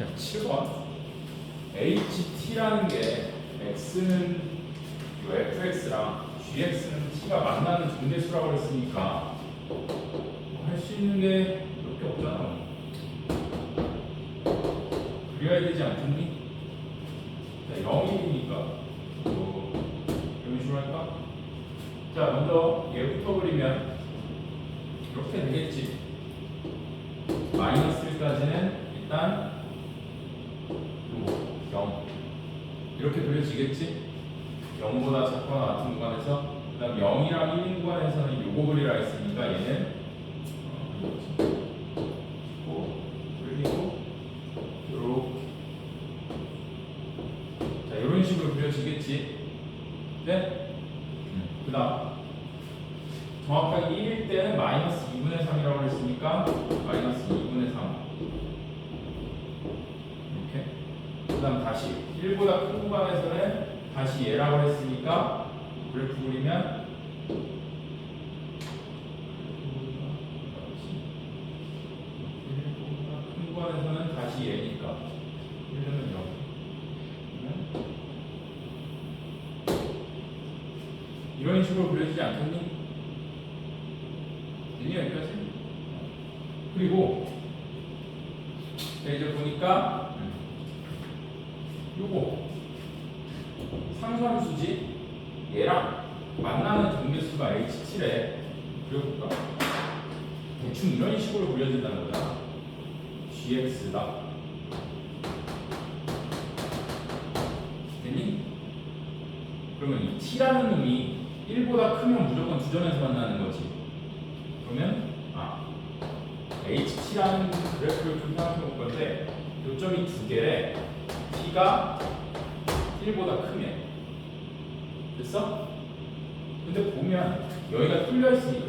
자, 7번. HT라는 게 X는 요 FX랑 GX는 T가 만나는 중대수라고 했으니까 할 수 있는 게몇개 없잖아. 그려야 되지 않겠니? 자, 0이니까 뭐 이런 식으로 할까? 자, 먼저 얘부터 그리면 이렇게 되겠지. 마이너스 1까지는 일단 요 0. 이렇게 그려지겠지? 0보다 작거나 같은 구간에서 그 다음 0이랑 1인 구간에서는 요거 그리라 했으니까 얘는 어, 고 그리고 요렇게 자 이런 식으로 그려지겠지? 네? 그 다음 정확하게 1일 때는 마이너스 2분의 3이라고 했으니까 마이너스 2분의 3 이렇게 그 다음 다시 1보다 큰 구간에서는 다시 얘라고 했으니까 그래프 그리면 큰 구간에서는 다시 얘니까 1은 0 이런 식으로 그려지지 않겠니? 됐니 여기까지? 그리고 자, 이제 보니까 요거 상수함수지 얘랑 만나는 정계수가 H7에 그려볼까? 대충 이런 식으로 그려진다는 거잖아 GX다 됐니? 그러면 이 T라는 놈이 1보다 크면 무조건 주점에서 만나는 거지 그러면 아 HT라는 그래프를 좀 생각해 볼 건데 요점이 두 개래 T가 1보다 크면 됐어? 근데 보면 여기가 뚫려 있으니까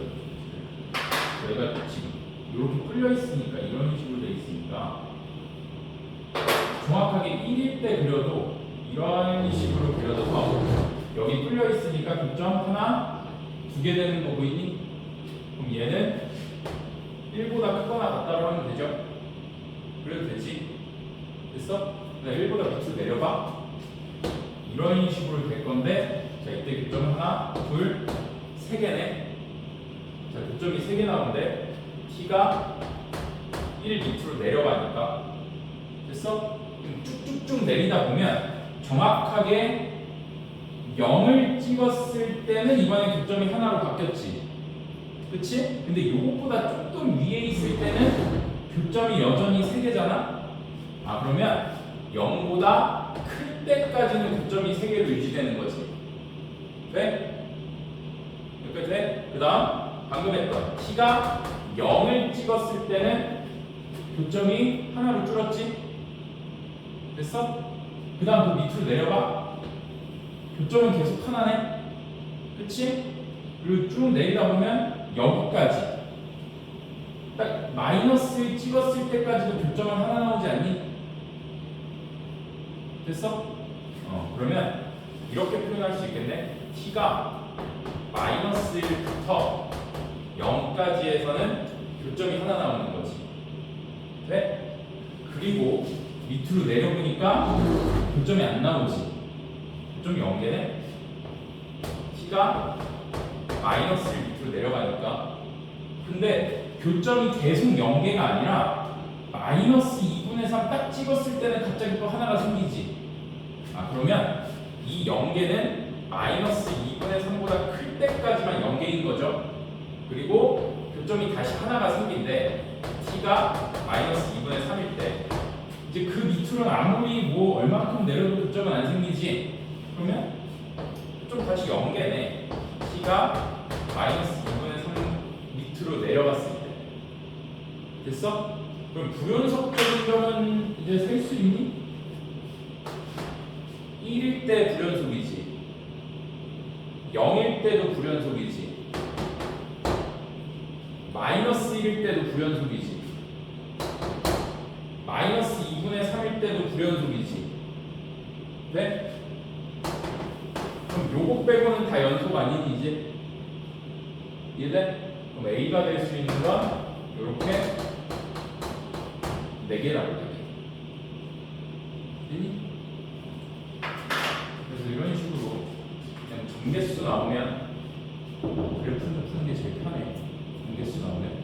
여기가 지금 이렇게 뚫려 있으니까 이런 식으로 돼 있으니까 정확하게 1일 때 그려도 이런 식으로 그려져서 여기 뚫려 있으니까 교점 하나 두 개 되는 거 보이니? 그럼 얘는 1보다 크거나 같다고 하면 되죠? 그래도 되지? 됐어? 나 1보다 밑으로 내려봐 이런 식으로 될 건데 자 이때 교점 하나 둘세 개네 자 교점이 세 개 나오는데 t가 1 밑으로 내려가니까 됐어? 쭉쭉쭉 내리다 보면 정확하게 0을 찍었을 때는 이번에 교점이 하나로 바뀌었지 그치? 근데 요것보다 조금 위에 있을 때는 교점이 여전히 3개잖아? 아 그러면 0보다 클 때까지는 교점이 3개로 유지되는 거지 돼? 여기까지 돼? 그 다음 방금 했던 t가 0을 찍었을 때는 교점이 하나로 줄었지? 됐어? 그 다음 그 밑으로 내려봐 교점은 계속 하나네 그치? 그리고 쭉 내리다 보면 여기까지 딱 마이너스를 찍었을 때까지도 교점은 하나 나오지 않니? 됐어? 어 그러면 이렇게 표현할 수 있겠네. T가 마이너스 1부터 0까지에서는 교점이 하나 나오는 거지. 돼? 그리고 밑으로 내려보니까 교점이 안 나오지. 교점이 0개네? T가 마이너스 1 밑으로 내려가니까. 근데 교점이 계속 0개가 아니라 마이너스 2분의 3 딱 찍었을 때는 갑자기 또 하나가 생기지. 아 그러면 이 0개는 마이너스 2분의 3보다 클 때까지만 0개인 거죠. 그리고 교점이 다시 하나가 생긴데 t가 마이너스 2분의 3일 때 이제 그 밑으로는 아무리 뭐 얼마큼 내려도 교점은 안 생기지. 그러면 좀 다시 0개네. t가 마이너스 2분의 3 밑으로 내려갔을 때. 됐어? 그럼 불연속적인 점은 이제 셀 수 있니? 1일 때 불연속이지 0일 때도 불연속이지 마이너스 1일 때도 불연속이지 마이너스 2분의 3일 때도 불연속이지 네? 그럼 요거 빼고는 다 연속 아니니 이제 이해돼? 그럼 A가 될 수 있는 건 이렇게 4개라고 돼. 되니? 그래서 이런 식으로 그냥 정개수 나오면 그래프를 푸는 게 제일 편해. 정개수 나오면